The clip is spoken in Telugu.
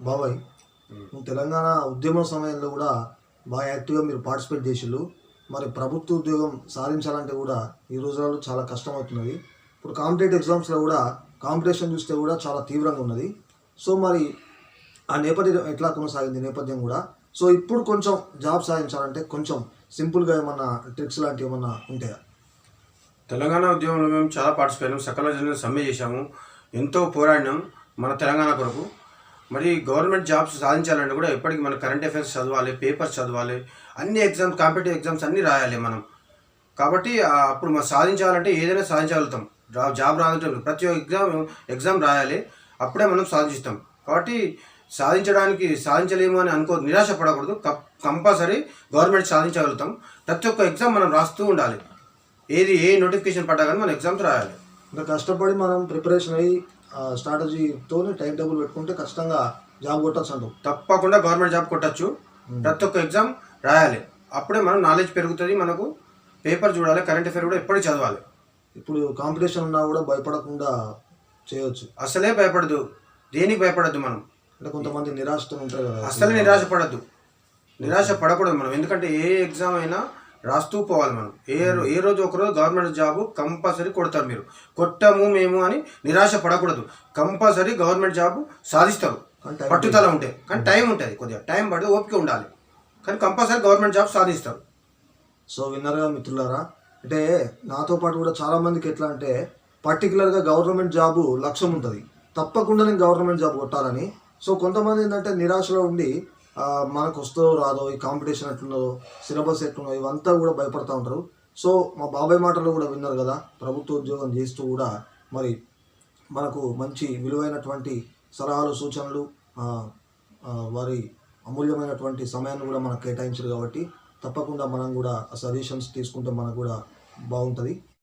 బాబాయ్ తెలంగాణ ఉద్యమం సమయంలో కూడా బాగా యాక్టివ్గా మీరు పార్టిసిపేట్ చేసిళ్ళు. మరి ప్రభుత్వ ఉద్యోగం సాధించాలంటే కూడా ఈ రోజులలో చాలా కష్టం అవుతున్నది ఇప్పుడు కాంపిటేటివ్ ఎగ్జామ్స్లో కూడా కాంపిటీషన్ చూస్తే కూడా చాలా తీవ్రంగా ఉన్నది. సో మరి ఆ నేపథ్యం ఎట్లా కొనసాగింది నేపథ్యం కూడా? సో ఇప్పుడు కొంచెం జాబ్ సాధించాలంటే కొంచెం సింపుల్గా ఏమన్నా ట్రిక్స్ లాంటివి ఏమన్నా ఉంటాయా? తెలంగాణ ఉద్యమంలో మేము చాలా పార్టిసిపేట్ సకల జనులు సమ్మె చేశాము. ఎంతో పోరాడినాం మన తెలంగాణ కొరకు. మరి గవర్నమెంట్ జాబ్స్ సాధించాలంటే కూడా ఎప్పటికీ మనం కరెంట్ అఫైర్స్ చదవాలి పేపర్స్ చదవాలి అన్ని ఎగ్జామ్స్ కాంపిటేటివ్ ఎగ్జామ్స్ అన్నీ రాయాలి మనం. కాబట్టి అప్పుడు మనం సాధించాలంటే ఏదైనా సాధించగలుగుతాం. జాబ్ రాదంటే ప్రతి ఒక్క ఎగ్జామ్ ఎగ్జామ్ రాయాలి. అప్పుడే మనం సాధిస్తాం. కాబట్టి సాధించడానికి సాధించలేము అని అనుకో నిరాశ పడకూడదు కప్- కంపల్సరీ గవర్నమెంట్ సాధించగలుగుతాం. ప్రతి ఒక్క ఎగ్జామ్ మనం రాస్తూ ఉండాలి. ఏది ఏ నోటిఫికేషన్ పడ్డా కానీ మనం ఎగ్జామ్స్ రాయాలి. ఇంకా కష్టపడి మనం ప్రిపరేషన్ అయ్యి స్ట్రాటజీతోనే టైం టేబుల్ పెట్టుకుంటే ఖచ్చితంగా జాబ్ కొట్టచ్చు అంటావు. తప్పకుండా గవర్నమెంట్ జాబ్ కొట్టచ్చు. ప్రతి ఒక్క ఎగ్జామ్ రాయాలి. అప్పుడే మనం నాలెడ్జ్ పెరుగుతుంది మనకు పేపర్ చూడాలి కరెంట్ అఫేర్ కూడా ఎప్పటికీ చదవాలి. ఇప్పుడు కాంపిటీషన్ ఉన్నా కూడా భయపడకుండా చేయొచ్చు. అసలే భయపడదు. దేనికి భయపడద్దు మనం? అంటే కొంతమంది నిరాశతో ఉంటారు కదా. అసలు నిరాశ పడద్దు నిరాశ పడకూడదు మనం. ఎందుకంటే ఏ ఎగ్జామ్ అయినా రాస్తూ పోవాలి మనం. ఏ ఏ రోజు ఒక రోజు గవర్నమెంట్ జాబ్ కంపల్సరీ కొడతారు మీరు. కొట్టము మేము అని నిరాశ పడకూడదు. కంపల్సరీ గవర్నమెంట్ జాబ్ సాధిస్తారు. పట్టుదల ఉంటే. కానీ టైం ఉంటుంది కొద్దిగా. టైం పడితే ఓపిక ఉండాలి. కానీ కంపల్సరీ గవర్నమెంట్ జాబ్ సాధిస్తారు. సో విన్నారుగా మిత్రులారా? అంటే నాతో పాటు కూడా చాలా మందికి ఎట్లా అంటే పర్టికులర్గా గవర్నమెంట్ జాబు లక్ష్యం ఉంటుంది. తప్పకుండా నేను గవర్నమెంట్ జాబ్ కొట్టాలని. సో కొంతమంది ఏంటంటే నిరాశలో ఉండి మనకు వస్తుందో రాదో ఈ కాంపిటీషన్ ఎట్లున్నదో సిలబస్ ఎట్లున్నదో ఇవంతా కూడా భయపడతా ఉంటారు. సో మా బాబాయ్ మాటలు కూడా విన్నారు కదా ప్రభుత్వ ఉద్యోగం చేస్తూ కూడా మరి మనకు మంచి విలువైనటువంటి సలహాలు సూచనలు వారి అమూల్యమైనటువంటి సమయాన్ని కూడా మనకు కేటాయించారు కాబట్టి తప్పకుండా మనం కూడా సజెషన్స్ తీసుకుంటే మనకు కూడా బాగుంటుంది.